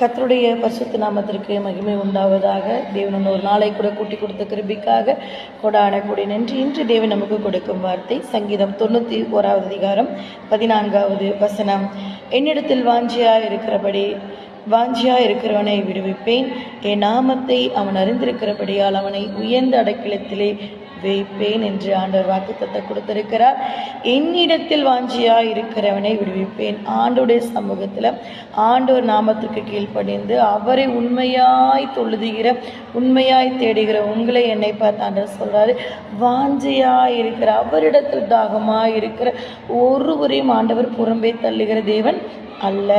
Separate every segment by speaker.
Speaker 1: கத்தருடைய பரிசுத்த நாமத்திற்கு மகிமை உண்டாவதாக. தேவன் ஒரு நாளை கூட கூட்டி கொடுத்த கிருபிக்காக கொடான கூடி நன்றி. இன்று தேவன் நமக்கு கொடுக்கும் வார்த்தை சங்கீதம் தொண்ணூற்றி ஓராவது அதிகாரம் பதினான்காவது வசனம். என்னிடத்தில் வாஞ்சியா இருக்கிறபடி வாஞ்சியா இருக்கிறவனை விடுவிப்பேன். என் நாமத்தை அவன் அறிந்திருக்கிறபடியால் அவனை உயர்ந்த அடைக்கலத்திலே வைப்பேன் என்று ஆண்டவர் வாக்குத்தத்தை கொடுத்திருக்கிறார். என்னிடத்தில் வாஞ்சியா இருக்கிறவனை விடுவிப்பேன். ஆண்டோடைய சமூகத்தில் ஆண்டவர் நாமத்திற்கு கீழ்ப்படிந்து அவரை உண்மையாய் தொழுதுகிற உண்மையாய் தேடுகிற உங்களை என்னை பார்த்து ஆண்டவர் சொல்கிறாரு வாஞ்சியா இருக்கிற அவரிடத்தில் தாகமாக இருக்கிற ஒருவரையும் ஆண்டவர் புறம்பே தள்ளுகிற தேவன் அல்ல.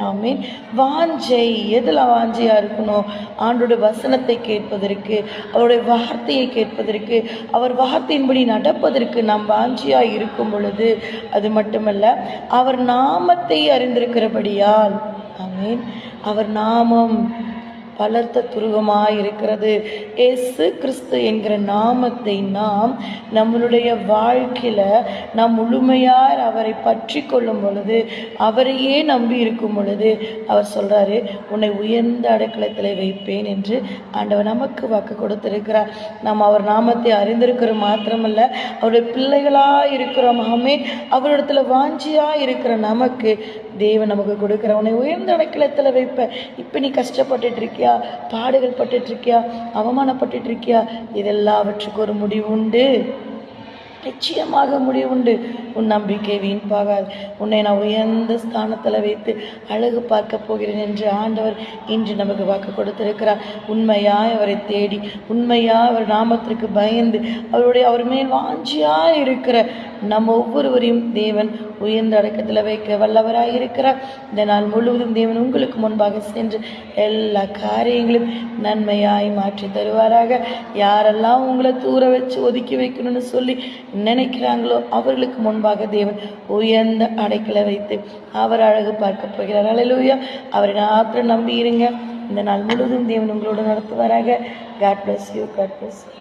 Speaker 1: ஆமீன். வாஞ்சை எதில் வாஞ்சையா இருக்கணும்? ஆண்டோட வசனத்தை கேட்பதற்கு அவருடைய வார்த்தையை கேட்பதற்கு அவர் வார்த்தையின்படி நடப்பதற்கு நாம் வாஞ்சியாக இருக்கும் பொழுது அது மட்டுமல்ல அவர் நாமத்தை அறிந்திருக்கிறபடியால் ஆமீன் அவர் நாமம் பலர்த்த துருவமாக இருக்கிறது ஏசு கிறிஸ்து என்கிற நாமத்தை நாம் நம்மளுடைய வாழ்க்கையில் நாம் முழுமையார் அவரை பற்றி கொள்ளும் பொழுது அவரையே நம்பி இருக்கும் பொழுது அவர் சொல்கிறாரு உன்னை உயர்ந்த அடைக்கலத்தில் வைப்பேன் என்று ஆண்டவர் நமக்கு வாக்கு கொடுத்திருக்கிறார். நாம் அவர் நாமத்தை அறிந்திருக்கிற மாத்திரமல்ல அவருடைய பிள்ளைகளாக இருக்கிறோம் ஆமே அவரிடத்துல வாஞ்சியாக இருக்கிற நமக்கு தேவன் நமக்கு கொடுக்குற உன்னை உயர்ந்த அடைக்கலத்தில் வைப்ப இப்போ நீ கஷ்டப்பட்டுட்டு இருக்கியா? பாடுகள் பட்டுட்டு இருக்கியா அவமானப்பட்டுட்டு இருக்கியா இதெல்லாவற்றுக்கு ஒரு முடிவு உண்டு நிச்சயமாக முடிவுண்டு. உன் நம்பிக்கை வீண்பாகாது உன்னை நான் உயர்ந்த ஸ்தானத்தில் வைத்து அழகு பார்க்க போகிறேன் என்று ஆண்டவர் இன்று நமக்கு வாக்கு கொடுத்திருக்கிறார். உண்மையாய் அவரை தேடி உண்மையாய் அவர் நாமத்திற்கு பயந்து அவருடைய அவர் மேல் வாஞ்சியாக இருக்கிற நம்ம ஒவ்வொருவரையும் தேவன் உயர்ந்த அடக்கத்தில் வைக்க வல்லவராக இருக்கிறார். இந்த நாள் முழுவதும் தேவன் உங்களுக்கு முன்பாக சென்று எல்லா காரியங்களும் நன்மையாய் மாற்றி தருவாராக. யாரெல்லாம் உங்களை தூர வச்சு ஒதுக்கி வைக்கணும்னு சொல்லி நினைக்கிறாங்களோ அவர்களுக்கு முன்பாக தேவன் உயர்ந்த அடைக்கலை வைத்து அவர் அழகு பார்க்க போகிறார். அலையிலூயா அவரை மாத்திரம் நம்பி இருங்க இந்த நாள் முழுவதும் தேவன் உங்களோட நடத்துவாராக. God bless you God bless